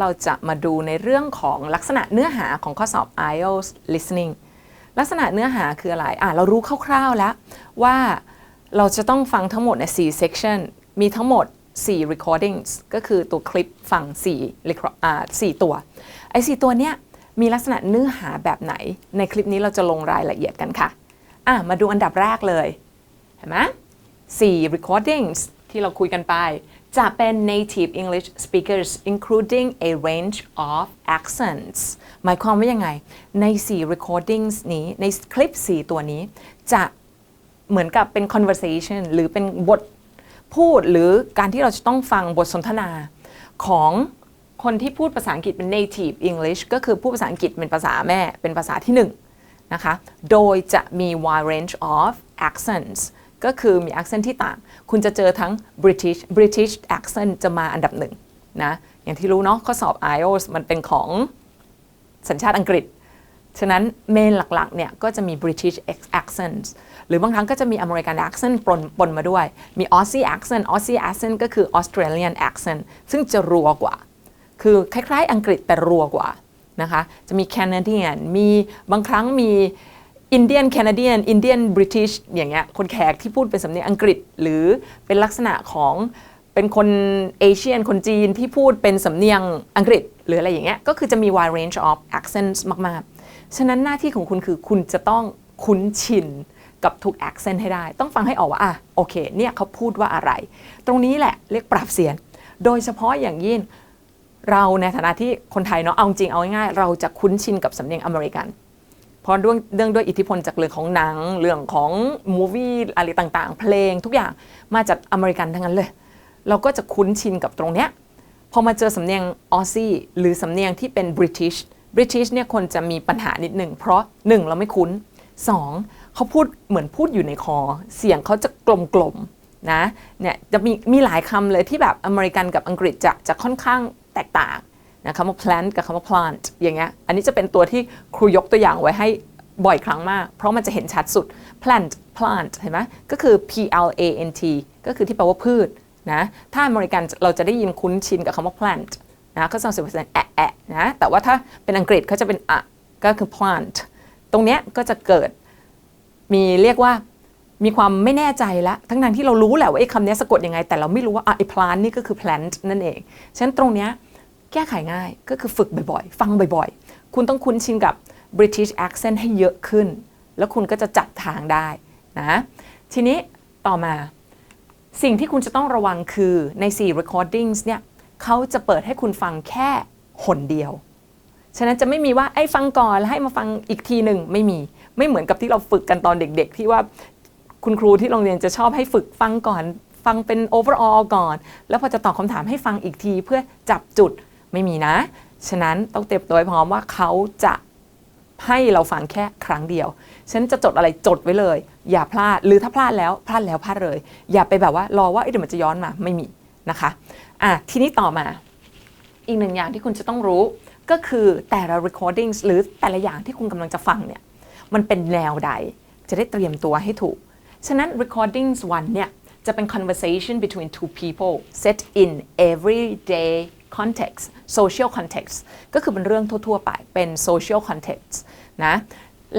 เราจะมาดูในเรื่องของลักษณะเนื้อหาของข้อสอบ IELTS listening ลักษณะเนื้อหาคืออะไร อะ เรารู้คร่าวๆแล้ว ว่าเราจะต้องฟังทั้งหมดใน 4 section มีทั้งหมด 4 recordings ก็คือตัวคลิปฟัง4 record- อ่า4ตัว ไอ้4ตัวเนี้ยมีลักษณะเนื้อหาแบบไหน ในคลิปนี้เราจะลงรายละเอียดกันค่ะ อะ มาดูอันดับแรกเลย เห็นไหม4 recordings ที่เราคุยกันไป จะเป็น native English speakers including a range of accents หมายความว่ายังไง ใน 4 recordings นี้ในคลิป 4 ตัวนี้ จะเหมือนกับเป็น conversation หรือเป็นบทพูดหรือการที่เราจะต้องฟังบทสนทนาของคนที่พูดภาษาอังกฤษเป็น native English ก็คือพูดภาษาอังกฤษเป็นภาษาแม่เป็นภาษาที่หนึ่งนะคะ โดยจะมี wide range of accents ก็คือมี accent ที่ต่าง คุณจะเจอทั้ง British British accent จะมาอันดับหนึ่งนะ อย่างที่รู้เนาะข้อสอบ IELTS มันเป็นของสัญชาติอังกฤษ ฉะนั้นเมนหลักๆเนี่ยก็จะมี British accent หรือบางครั้งก็จะมี American accent ปนปนมาด้วย มี Aussie accent Aussie accent ก็คือ Australian accent ซึ่งจะรัวกว่า คือคล้ายๆ อังกฤษแต่รัวกว่านะคะ จะมี Canadian มีบางครั้งมี Indian Canadian Indian British อย่างเงี้ยคนแขกที่พูดเป็นสำเนียงอังกฤษ หรือเป็นลักษณะของเป็นคนเอเชียนคนจีนที่พูดเป็นสำเนียงอังกฤษ หรืออะไรอย่างเงี้ยก็คือจะมี wide range of accents มาก ๆ ฉะนั้นหน้าที่ของคุณคือคุณจะต้องคุ้นชินกับทุก accent ให้ได้ ต้องฟังให้ออกว่าอะโอเคเนี่ยเขาพูดว่าอะไร ตรงนี้แหละเรียกปรับเสียง โดยเฉพาะอย่างยิ่งเราในฐานะที่คนไทยเนาะเอาจริงเอาง่ายๆเราจะคุ้นชินกับสำเนียงอเมริกันเพราะด้วยเรื่องด้วยอิทธิพลจากเรื่องของหนัง เรื่องของมูวี่อะไรต่างๆ เพลงทุกอย่างมาจากอเมริกันทั้งนั้นเลย เราก็จะคุ้นชินกับตรงเนี้ยพอมาเจอสำเนียงออซซี่หรือสำเนียงที่เป็นบริติชบริติชเนี่ยคนจะมีปัญหานิดหนึ่งเพราะ 1 เราไม่คุ้น 2 เขาพูดเหมือนพูดอยู่ในคอ เสียงเขาจะกลมๆนะเนี่ยจะมีมีหลายคำเลยที่แบบอเมริกันกับอังกฤษจะจะค่อนข้างแตกต่าง นะคำว่า plant กับคำว่า plant อย่างเงี้ย อันนี้จะเป็นตัวที่ครูยกตัวอย่างไว้ให้บ่อยครั้งมาก เพราะมันจะเห็นชัดสุด plant plant เห็นไหมก็คือ P L A N T ก็คือที่แปลว่าพืชนะ ถ้าอเมริกันเราจะได้ยินคุ้นชินกับคำว่า plant นะก็จะเสียงแอะแอะนะ แต่ว่าถ้าเป็นอังกฤษเขาจะเป็นอะก็คือ plant ตรงเนี้ยก็จะเกิดมีเรียกว่ามีความไม่แน่ใจล้วทั้งนั้นที่เรารู้แหละว่าไอ้คำนี้สะกดยังไง แต่เราไม่รู้ว่าอะไอ้ plant นี่ก็คือ plant นั่นเอง ฉะนั้นตรงเนี้ย แก้ไขง่ายก็คือฝึกบ่อยๆ ฟังบ่อยๆ คุณต้องคุ้นชินกับ British accent ให้เยอะขึ้น แล้วคุณก็จะจับทางได้นะทีนี้ต่อมาสิ่งที่คุณจะต้องระวังคือใน 4 recordings เนี่ยเขาจะเปิดให้คุณฟังแค่หนเดียว ฉะนั้นจะไม่มีว่าไอ้ฟังก่อนแล้วให้มาฟังอีกทีหนึ่งไม่มี ไม่เหมือนกับที่เราฝึกกันตอนเด็กๆ ที่ว่าคุณครูที่โรงเรียนจะชอบให้ฝึกฟังก่อน ฟังเป็น overall ก่อน แล้วพอจะตอบคำถามให้ฟังอีกทีเพื่อจับจุด ไม่มีนะ ฉะนั้นต้องเตรียมตัวให้พร้อมว่าเขาจะให้เราฟังแค่ครั้งเดียว ฉันจะจดอะไรจดไว้เลย อย่าพลาด หรือถ้าพลาดแล้วพลาดแล้วพลาดเลย อย่าไปแบบว่ารอว่าเดี๋ยวมันจะย้อนมาไม่มีนะคะอะทีนี้ต่อมาอีกหนึ่งอย่างที่คุณจะต้องรู้ก็คือแต่ละ recordings หรือแต่ละอย่างที่คุณกำลังจะฟังเนี่ยมันเป็นแนวใดจะได้เตรียมตัวให้ถูก ฉะนั้น recordings one เนี่ยจะเป็น conversation between two people set in everyday context social context ก็คือเป็นเรื่องทั่ว ๆ ไปเป็น social context นะ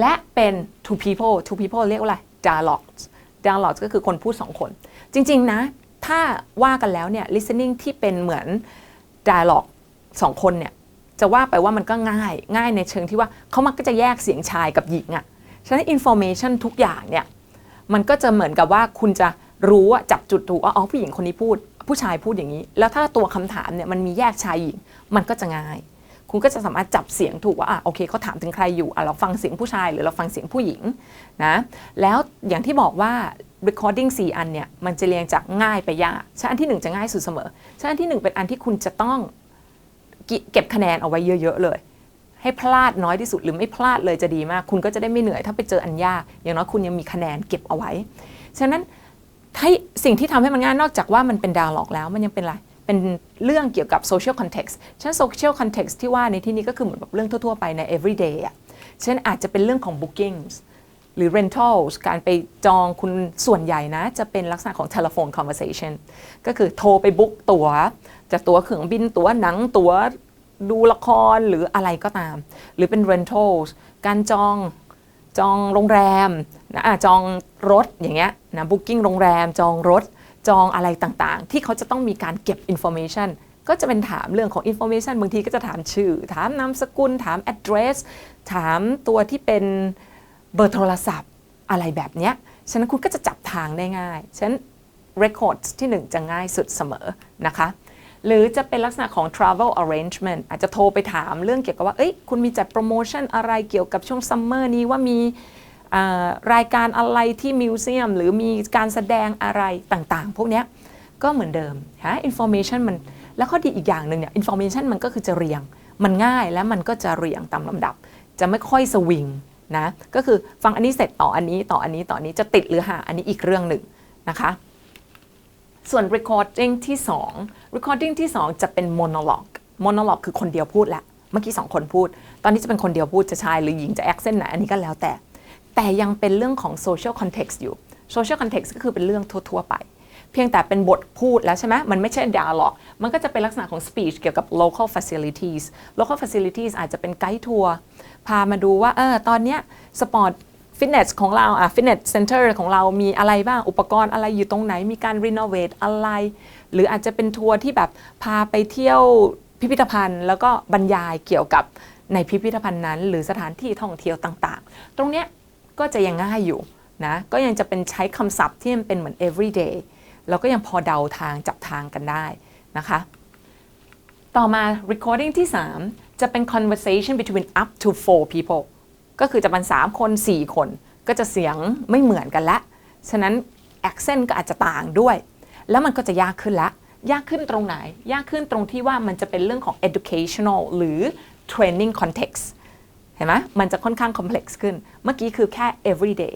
และเป็น two people two people เรียกว่าอะไร dialogues dialogues ก็คือคนพูดสองคน จริง ๆ นะ ถ้าว่ากันแล้วเนี่ย listening ที่เป็นเหมือน dialogue สองคนเนี่ย จะว่าไปว่ามันก็ง่าย ง่ายในเชิงที่ว่าเขามักก็จะแยกเสียงชายกับหญิงอะ่ะ ฉะนั้น information ทุกอย่างเนี่ย มันก็จะเหมือนกับว่าคุณจะรู้ว่าจับจุดถูกว่าอ๋อผู้หญิงคนนี้พูด ผู้ชายพูดอย่างนี้ แล้วถ้าตัวคำถามเนี่ยมันมีแยกชายหญิงมันก็จะง่าย คุณก็จะสามารถจับเสียงถูกว่าอะโอเคเขาถามถึงใครอยู่อะเราฟังเสียงผู้ชายหรือเราฟังเสียงผู้หญิงนะแล้วอย่างที่บอกว่า recording 4 อันเนี่ยมันจะเรียงจากง่ายไปยากฉะนั้นอันที่ 1 จะง่ายสุดเสมอฉะนั้นอันที่ 1 เป็นอันที่คุณจะต้องเก็บคะแนนเอาไว้เยอะๆเลย ให้พลาดน้อยที่สุดหรือไม่พลาดเลยจะดีมาก คุณก็จะได้ไม่เหนื่อยถ้าไปเจออันยากอย่างน้อยคุณยังมีคะแนนเก็บเอาไว้ ฉะนั้น ให้สิ่งที่ทำให้มันง่ายนอกจากว่ามันเป็นดาวล็อกแล้ว มันยังเป็นอะไร เป็นเรื่องเกี่ยวกับ social context ฉะนั้น social context ที่ว่าในที่นี้ก็คือเหมือนแบบเรื่องทั่วๆไปใน everyday อะฉะนั้นอาจจะเป็นเรื่องของ bookings หรือ rentals การไปจองคุณส่วนใหญ่นะ จะเป็นลักษณะของ telephone conversation ก็คือโทรไปบุ๊กตั๋วจะตั๋วเครื่องบินตั๋วหนังตั๋วดูละครหรืออะไรก็ตาม หรือเป็น rentals การจอง จองโรงแรมนะจองรถอย่างเงี้ยนะ booking โรงแรม จองรถ จองอะไรต่างๆ ที่เขาจะต้องมีการเก็บ information ก็จะเป็นถามเรื่องของ information บางทีก็จะถามชื่อ ถามนามสกุล ถาม address ถามตัวที่เป็นเบอร์โทรศัพท์อะไรแบบเนี้ย ฉะนั้นคุณก็จะจับทางได้ง่าย ฉะนั้น records ที่ 1 จะง่ายสุดเสมอนะคะ หรือจะเป็นลักษณะของ travel arrangement อาจจะโทรไปถามเรื่องเกี่ยวกับว่า เอ้ย คุณมีจัดโปรโมชั่นอะไรเกี่ยวกับช่วงซัมเมอร์นี้ว่ามีรายการอะไรที่มิวเซียม หรือมีการแสดงอะไรต่างๆ พวกนี้ก็เหมือนเดิมฮะ information มัน แล้วข้อดีอีกอย่างหนึ่งเนี่ย information มันก็คือจะเรียง มันง่ายและมันก็จะเรียงตามลำดับ จะไม่ค่อยสวิงนะ ก็คือฟังอันนี้เสร็จต่ออันนี้ต่ออันนี้ต่ออันนี้จะติดหรือหาอันนี้อีกเรื่องหนึ่งนะคะ ส่วน recording ที่ 2 recording ที่ 2 จะเป็น monologue monologue คือคนเดียวพูดแหละ เมื่อกี้2คนพูด ตอนนี้จะเป็นคนเดียวพูดจะชายหรือหญิงจะ accent ไหนอันนี้ก็แล้วแต่ แต่ยังเป็นเรื่องของ social context อยู่ social context ก็คือเป็นเรื่องทั่วๆไป เพียงแต่เป็นบทพูดแล้วใช่ไหมมันไม่ใช่ dialogue มันก็จะเป็นลักษณะของ speech เกี่ยวกับ local facilities local facilities อาจจะเป็นไกด์ทัวร์พามาดูว่าเออตอนเนี้ยสปอร์ต ฟิตเนสของเราอะฟิตเนสเซ็นเตอร์ของเรามีอะไรบ้าง อุปกรณ์อะไรอยู่ตรงไหนมีการรีโนเวทอะไร หรืออาจจะเป็นทัวร์ที่แบบพาไปเที่ยวพิพิธภัณฑ์ แล้วก็บรรยายเกี่ยวกับในพิพิธภัณฑ์นั้น หรือสถานที่ท่องเที่ยวต่างๆ ตรงเนี้ยก็จะยังง่ายอยู่นะก็ยังจะเป็นใช้คำศัพท์ที่มันเป็นเหมือน everyday เราก็ยังพอเดาทางจับทางกันได้นะคะ ต่อมา recording ที่ 3 จะเป็น conversation between up to four people ก็คือจะเป็น 3 คน 4 คน ก็จะเสียงไม่เหมือนกันละ ฉะนั้น accent ก็อาจจะต่างด้วย แล้วมันก็จะยากขึ้นละ ยากขึ้นตรงไหน ยากขึ้นตรงที่ว่ามันจะเป็นเรื่องของ educational หรือ training context เห็นไหมมันจะค่อนข้าง complex ขึ้น เมื่อกี้คือแค่ everyday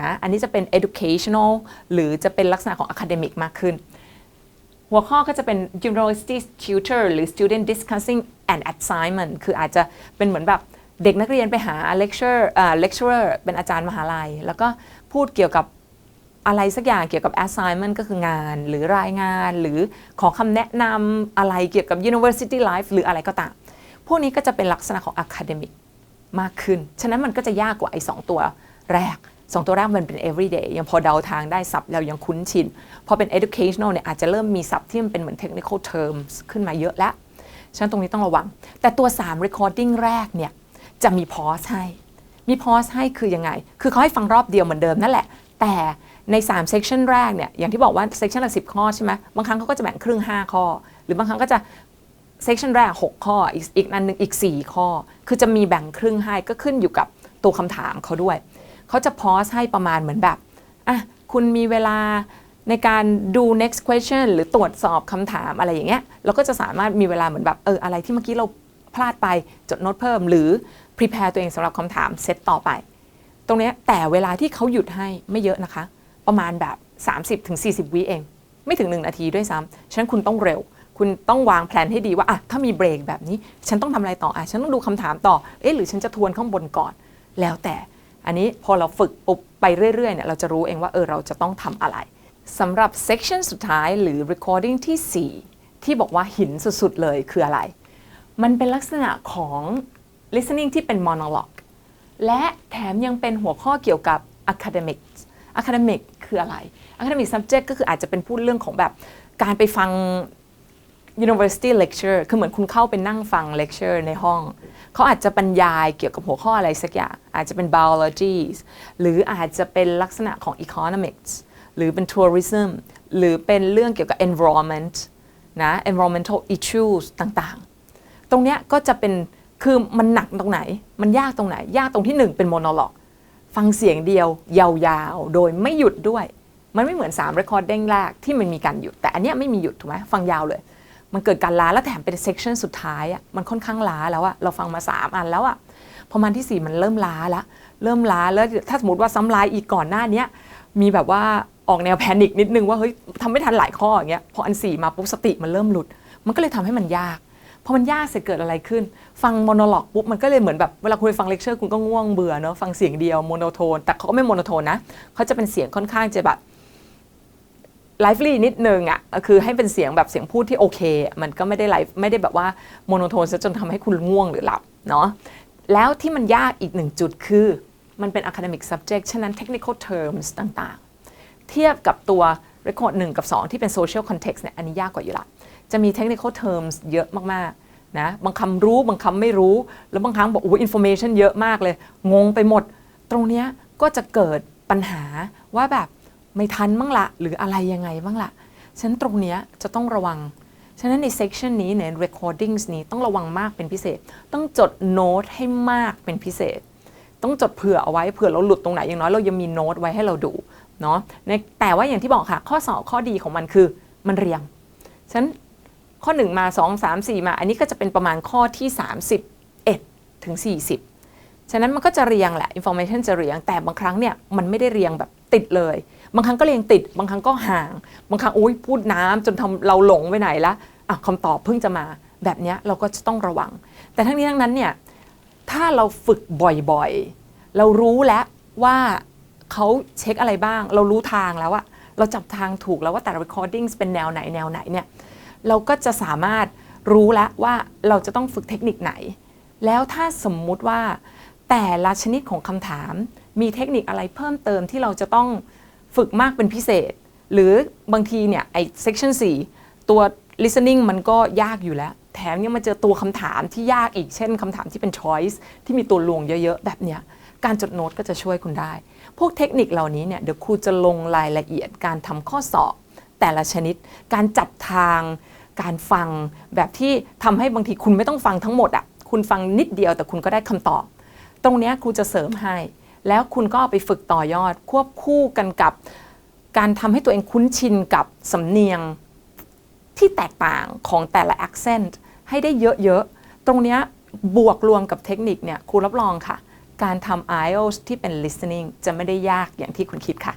นะ อันนี้จะเป็น educational หรือจะเป็นลักษณะของ academic มากขึ้น หัวข้อก็จะเป็น university tutor หรือ student discussing an assignment คืออาจจะเป็นเหมือนแบบ เด็กนักเรียนไปหา lecturer อ่า lecturer เป็นอาจารย์มหาลัย แล้วก็พูดเกี่ยวกับอะไรสักอย่างเกี่ยวกับ assignment ก็คืองานหรือรายงาน หรือขอคำแนะนำอะไรเกี่ยวกับ university life หรืออะไรก็ตาม พวกนี้ก็จะเป็นลักษณะของ academic มากขึ้น ฉะนั้นมันก็จะยากกว่าไอ้สองตัวแรกสองตัวแรกมันเป็น everyday ยังพอเดาทางได้ศัพท์เรายังคุ้นชิน พอเป็น educational เนี่ยอาจจะเริ่มมีศัพท์ที่มันเป็นเหมือน technical terms ขึ้นมาเยอะแล้ว ฉะนั้นตรงนี้ต้องระวัง แต่ตัว 3 recording แรกเนี่ย จะมี pause ให้ มี pause ให้คือยังไง คือเขาให้ฟังรอบเดียวเหมือนเดิมนั่นแหละ แต่ใน3 section แรกเนี่ย อย่างที่บอกว่า section ละ10ข้อใช่ไหมบางครั้งเขาก็จะแบ่งครึ่ง 5 ข้อ หรือบางครั้งก็จะ section แรก 6 ข้อ อีกอีกอันหนึ่งอีก 4 ข้อ คือจะมีแบ่งครึ่งให้ก็ขึ้นอยู่กับตัวคำถามเขาด้วย เขาจะ pause ให้ประมาณเหมือนแบบ อะ คุณมีเวลาในการดู next question หรือตรวจสอบคำถามอะไรอย่างเงี้ย เราก็จะสามารถมีเวลาเหมือนแบบ เออ อะไรที่เมื่อกี้เรา พลาดไปจดโน้ตเพิ่ม หรือ prepare ตัวเองสำหรับคำถามเซตต่อไป ตรงนี้แต่เวลาที่เขาหยุดให้ไม่เยอะนะคะ ประมาณแบบ 30-40 วิเอง ไม่ถึง 1 นาทีด้วยซ้ำฉะนั้นคุณต้องเร็ว คุณต้องวางแผนให้ดีว่าอะถ้ามีเบรกแบบนี้ ฉันต้องทำอะไรต่ออะฉันต้องดูคำถามต่อเอ๊ะหรือฉันจะทวนข้างบนก่อน แล้วแต่อันนี้พอเราฝึกปุ๊บไปเรื่อยๆเนี่ยเราจะรู้เองว่าเออเราจะต้องทำอะไรสำหรับ section สุดท้ายหรือ recording ที่ 4 ที่บอกว่าหินสุดๆเลยคืออะไร มันเป็นลักษณะของ listening ที่เป็น monologue และแถมยังเป็นหัวข้อเกี่ยวกับ academic academic คืออะไร academic subject ก็คืออาจจะเป็นพูดเรื่องของแบบการไปฟัง university lecture คือเหมือนคุณเข้าไปนั่งฟัง lecture ในห้อง เขาอาจจะบรรยายเกี่ยวกับหัวข้ออะไรสักอย่าง อาจจะเป็น biology หรืออาจจะเป็นลักษณะของ economics หรือเป็น tourism หรือเป็นเรื่องเกี่ยวกับ environment นะ environmental issues ต่างๆ ตรงเนี้ยก็จะเป็นคือมันหนักตรงไหน มันยากตรงไหน ยากตรงที่หนึ่งเป็น monologue ฟังเสียงเดียวยาวๆ โดยไม่หยุดด้วย มันไม่เหมือน3 recording แรกที่มันมีการหยุด แต่อันเนี้ยไม่มีหยุดถูกไหมฟังยาวเลย มันเกิดการล้าแล้วแถมเป็น section สุดท้ายอะมันค่อนข้างล้าแล้วอะเราฟังมา 3 อันแล้วอะพอมันที่ 4 มันเริ่มล้าละเริ่มล้าแล้วถ้าสมมติว่าซ้ำลายอีกก่อนหน้านี้มีแบบว่าออกแนวแพนิคนิดนึงว่าเฮ้ยทำไม่ทันหลายข้ออย่างเงี้ยพออัน 4 มาปุ๊บสติมันเริ่มหลุด มันก็เลยทำให้มันยาก พอมันยากเสร็จเกิดอะไรขึ้น ฟังโมโนล็อกปุ๊บมันก็เลยเหมือนแบบเวลาคุณไปฟังเลคเชอร์คุณก็ง่วงเบื่อเนอะฟังเสียงเดียวโมโนโทน แต่เขาก็ไม่โมโนโทนนะเขาจะเป็นเสียงค่อนข้างจะแบบไลฟ์ลีนิดนึงอะ่ะคือให้เป็นเสียงแบบเสียงพูดที่โอเค มันก็ไม่ได้ไลฟ์ไม่ได้แบบว่าโมโนโทนซะจนทำให้คุณง่วงหรือหลับเนาะแล้วที่มันยากอีกหนึ่งจุดคือมันเป็น academic subject ฉะนั้น technical terms ต่างๆ เทียบกับตัว record 1 กับ 2 ที่เป็น social context เนี่ยอันนี้ยากกว่าอยู่ละ จะมี technical terms เยอะมากๆนะบางคำรู้บางคำไม่รู้ แล้วบางครั้งบอกโอ้ information เยอะมากเลย งงไปหมด ตรงเนี้ยก็จะเกิดปัญหาว่าแบบไม่ทันบ้างละหรืออะไรยังไงบ้างละฉะนั้นตรงเนี้ยจะต้องระวัง ฉะนั้นใน section นี้ใน recordings นี้ต้องระวังมากเป็นพิเศษ ต้องจดโน้ตให้มากเป็นพิเศษ ต้องจดเผื่อเอาไว้เผื่อเราหลุดตรงไหนอย่างน้อยเรายังมีโน้ตไว้ให้เราดูเนาะแต่ว่าอย่างที่บอกค่ะ ข้อสอบข้อดีของมันคือมันเรียง ฉะนั้น ข้อ 1 มา 2 3 4 มา อันนี้ก็จะเป็นประมาณข้อที่ 31 ถึง 40 ฉะนั้นมันก็จะเรียงแหละ information จะเรียง แต่บางครั้งเนี่ยมันไม่ได้เรียงแบบติดเลย บางครั้งก็เรียงติด บางครั้งก็ห่าง บางครั้งอุ้ยพูดน้ำจนทำเราหลงไปไหนละอะคำตอบเพิ่งจะมาแบบนี้เราก็จะต้องระวัง แต่ทั้งนี้ทั้งนั้นเนี่ยถ้าเราฝึกบ่อยๆ เรารู้แล้วว่าเขาเช็คอะไรบ้าง เรารู้ทางแล้วอะเราจับทางถูกแล้วว่าแต่ละ recording เป็นแนวไหนแนวไหนเนี่ย เราก็จะสามารถรู้แล้วว่าเราจะต้องฝึกเทคนิคไหน แล้วถ้าสมมุติว่าแต่ละชนิดของคำถาม มีเทคนิคอะไรเพิ่มเติมที่เราจะต้องฝึกมากเป็นพิเศษ หรือบางทีเนี่ยไอ้ section 4 ตัว listening มันก็ยากอยู่แล้ว แถมยังมาเจอตัวคำถามที่ยากอีกเช่นคำถามที่เป็น choice ที่มีตัวลวงเยอะๆ แบบเนี้ยการจดโน้ตก็จะช่วยคุณได้ พวกเทคนิคเหล่านี้เนี่ยเดี๋ยวครูจะลงรายละเอียดการทำข้อสอบ แต่ละชนิดการจับทาง การฟังแบบที่ทำให้บางทีคุณไม่ต้องฟังทั้งหมดอะคุณฟังนิดเดียวแต่คุณก็ได้คำตอบ ตรงนี้ครูจะเสริมให้ แล้วคุณก็ไปฝึกต่อยอด ควบคู่กันกับการทำให้ตัวเองคุ้นชินกับสำเนียงที่แตกต่างของแต่ละ accent ให้ได้เยอะ ๆ ตรงนี้บวกรวมกับเทคนิคเนี่ยครูรับรองค่ะ การทำ IELTS ที่เป็น listening จะไม่ได้ยากอย่างที่คุณคิดค่ะ